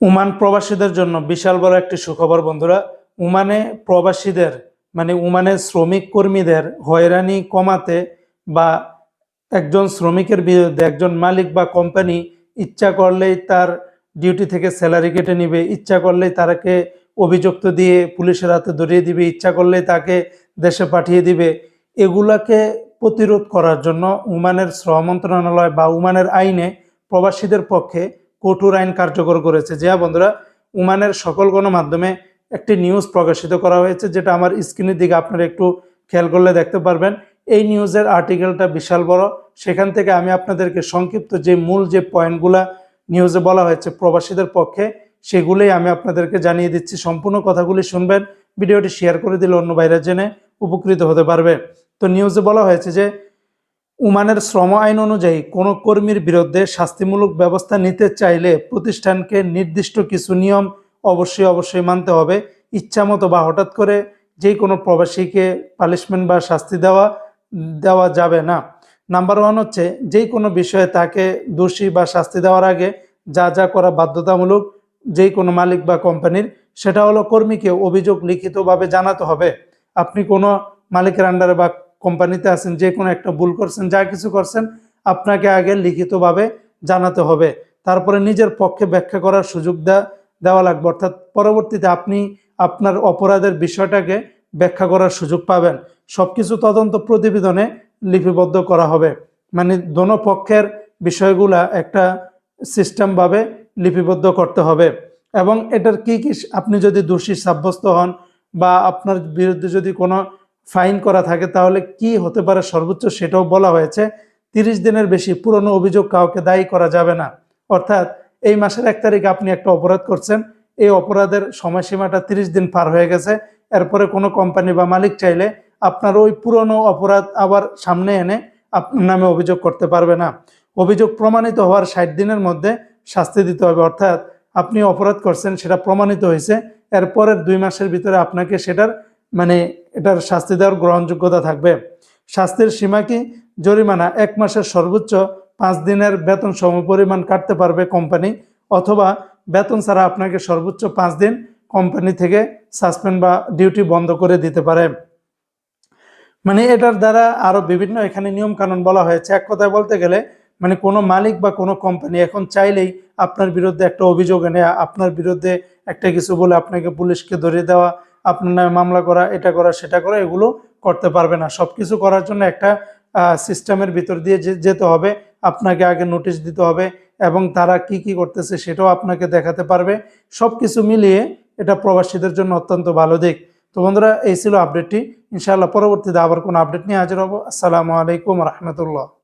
Oman প্রবাসীদের জন্য বিশাল বড় একটি সুখবর বন্ধুরা। ওমানে প্রবাসীদের মানে ওমানের শ্রমিক কর্মীদের হয়রানি কমাতে বা একজন শ্রমিকের বিরুদ্ধে একজন মালিক বা কোম্পানি ইচ্ছা করলেই তার ডিউটি থেকে স্যালারি কেটে নিবে, ইচ্ছা করলেই তাকে অভিযুক্ত দিয়ে পুলিশের হাতে ধরিয়ে দিবে, ইচ্ছা করলেই তাকে দেশে পাঠিয়ে দিবে। এগুলাকে প্রতিরোধ করার জন্য উমানের শ্রম মন্ত্রণালয় বা উমানের আইনে প্রবাসীদের পক্ষে কঠোর আইন কার্যকর করেছে। যা বন্ধুরা, উমানের সকল গণমাধ্যমে একটি নিউজ প্রকাশিত করা হয়েছে, যেটা আমার স্ক্রিনের দিকে আপনারা একটু খেয়াল করলে দেখতে পারবেন। এই নিউজের আর্টিকেলটা বিশাল বড়। সেখান থেকে আমি আপনাদেরকে সংক্ষিপ্ত যে মূল যে পয়েন্টগুলা নিউজে বলা হয়েছে প্রবাসীদের পক্ষে, সেগুলোই আমি আপনাদেরকে জানিয়ে দিচ্ছি। সম্পূর্ণ কথাগুলি শুনবেন, ভিডিওটি শেয়ার করে দিলে অন্য বাইরে জেনে উপকৃত হতে পারবে। তো নিউজে বলা হয়েছে যে উমানের শ্রম আইন অনুযায়ী কোনো কর্মীর বিরুদ্ধে শাস্তিমূলক ব্যবস্থা নিতে চাইলে প্রতিষ্ঠানকে নির্দিষ্ট কিছু নিয়ম অবশ্যই অবশ্যই মানতে হবে। ইচ্ছামতো বা হঠাৎ করে যে কোনো প্রবাসীকে পানিশমেন্ট বা শাস্তি দেওয়া দেওয়া যাবে না। নাম্বার ওয়ান হচ্ছে যে কোনো বিষয়ে তাকে দোষী বা শাস্তি দেওয়ার আগে যা যা করা বাধ্যতামূলক যে কোনো মালিক বা কোম্পানির, সেটা হলো কর্মীকে অভিযোগ লিখিতভাবে জানাতে হবে। আপনি কোনো মালিকের আন্ডারে বা কোম্পানিতে আছেন, যে কোনো একটা ভুল করছেন, যা কিছু করছেন, আপনাকে আগে লিখিতভাবে জানাতে হবে। তারপরে নিজের পক্ষে ব্যাখ্যা করার সুযোগ দেওয়া লাগবে। অর্থাৎ পরবর্তীতে আপনি আপনার অপরাধের বিষয়টাকে ব্যাখ্যা করার সুযোগ পাবেন। সব কিছু তদন্ত প্রতিবেদনে লিপিবদ্ধ করা হবে। মানে দোনো পক্ষের বিষয়গুলা একটা সিস্টেমভাবে লিপিবদ্ধ করতে হবে। এবং এটার কি কি আপনি যদি দোষী সাব্যস্ত হন বা আপনার বিরুদ্ধে যদি কোনো ফাইন করা থাকে, তাহলে কি হতে পারে সর্বোচ্চ সেটাও বলা হয়েছে। তিরিশ দিনের বেশি পুরনো অভিযোগ কাউকে দায়ী করা যাবে না। অর্থাৎ এই মাসের এক তারিখ আপনি একটা অপরাধ করছেন, এই অপরাধের সময়সীমাটা তিরিশ দিন পার হয়ে গেছে। এরপরে কোনো কোম্পানি বা মালিক চাইলে আপনার ওই পুরনো অপরাধ আবার সামনে এনে আপনার নামে অভিযোগ করতে পারবে না। অভিযোগ প্রমাণিত হওয়ার ষাট দিনের মধ্যে শাস্তি দিতে হবে। অর্থাৎ আপনি অপরাধ করছেন, সেটা প্রমাণিত হয়েছে। এরপরের দুই মাসের ভিতরে আপনাকে সেটার মানে এটার শাস্তি দেওয়ার গ্রহণযোগ্যতা থাকবে। শাস্তির সীমা কি? জরিমানা এক মাসের সর্বোচ্চ পাঁচ দিনের বেতন সমপরিমাণ কাটতে পারবে কোম্পানি, অথবা বেতন ছাড়া আপনাকে সর্বোচ্চ পাঁচ দিন কোম্পানি থেকে সাসপেন্ড বা ডিউটি বন্ধ করে দিতে পারে। মানে এটার দ্বারা আরও বিভিন্ন এখানে নিয়ম কানুন বলা হয়েছে। এক কথায় বলতে গেলে মানে কোনো মালিক বা কোনো কোম্পানি এখন চাইলেই আপনার বিরুদ্ধে একটা অভিযোগ এনে, আপনার বিরুদ্ধে একটা কিছু বলে আপনাকে পুলিশকে ধরিয়ে দেওয়া আপনার নামে মামলা করা, এটা করা, সেটা করা, এগুলো করতে পারবে না। সব কিছু করার জন্য একটা সিস্টেমের ভিতর দিয়ে যেতে হবে, আপনাকে আগে নোটিশ দিতে হবে এবং তারা কি কি করতেছে সেটাও আপনাকে দেখাতে পারবে। সব কিছু মিলিয়ে এটা প্রবাসীদের জন্য অত্যন্ত ভালো দিক। তো বন্ধুরা, এই ছিল আপডেটটি। ইনশাআল্লাহ পরবর্তীতে আবার কোনো আপডেট নিয়ে হাজির হব। আসসালামু আলাইকুম রহমতুল্লাহ।